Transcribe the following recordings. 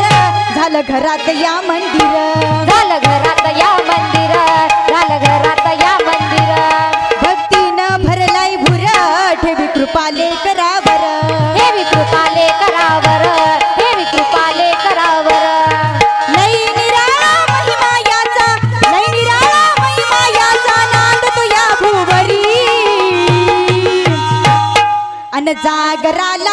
दिलदार झालं घरात या मंदिर. झालं घरात या मंदिर. झालं घरात या मंदिर. भक्तीनं भरलाय भुर. ठेवी कृपाले करावर. देवी कृपाले करावर. देवी कृपाले करावर. लय निराळा महिमा याचा. लय निराळा महिमा याचा नांदतो या भुवरी. अन जागराला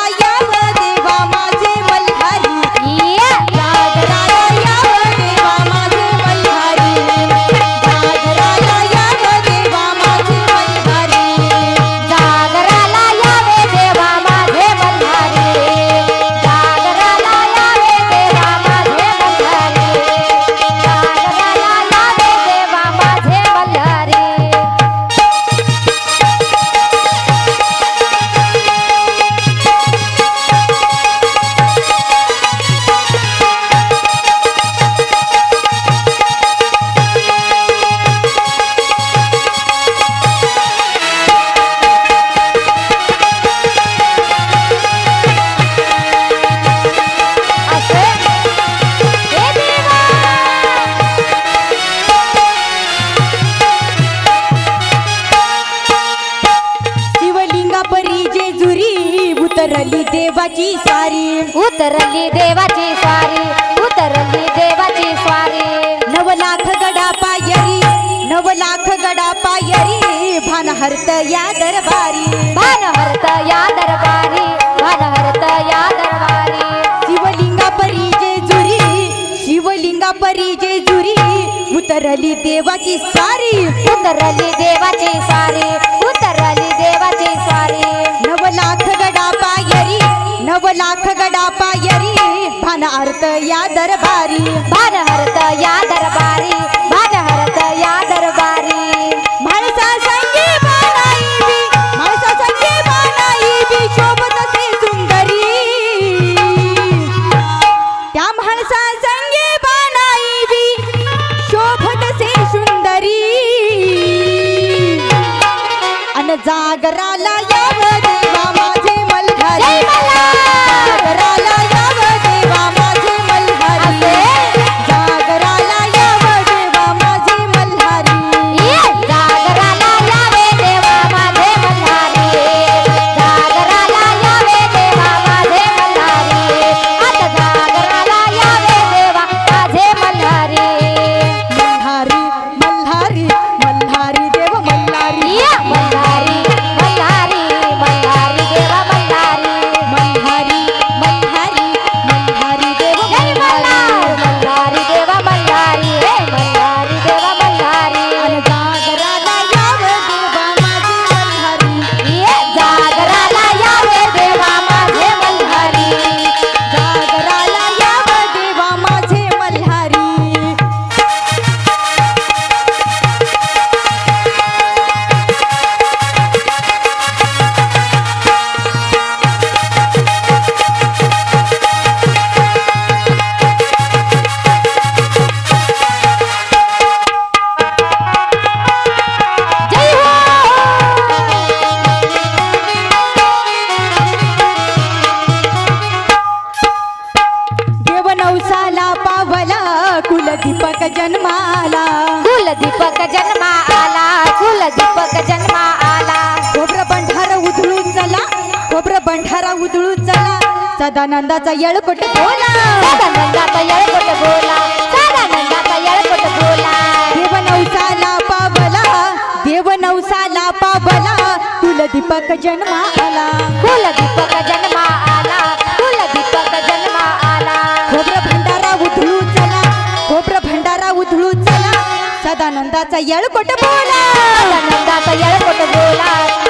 देवाची सारी उतरली देवाची स्वारी उतरली देवाची स्वारी. नव लाख गडा पायरी नव लाख गडा पायरी भान हरत या दरबारी. भान हरत या दरबारी भान हरत या दरबारी. शिवलिंगा परी जेजुरी शिवलिंगा परी जेजुरी उतरली देवाची सारी उतरली देवाची स्वारी अन जन्माला. कुल दीपक जन्मा आला कुल दीपक जन्मा आला खोबरं बंढारा उधळून चला खोबरं बंढारा उधळून चला. सदानंदाचा येळकोट बोला. सदानंदाचा येळकोट बोला सदानंदाचा येळकोट बोला. देव नवसाला पावला देव नवसाला पावला. कुलदीपक जन्मा सदानंदाचा येळकोट बोला सदानंदाचा येळकोट बोला सदानंदाचा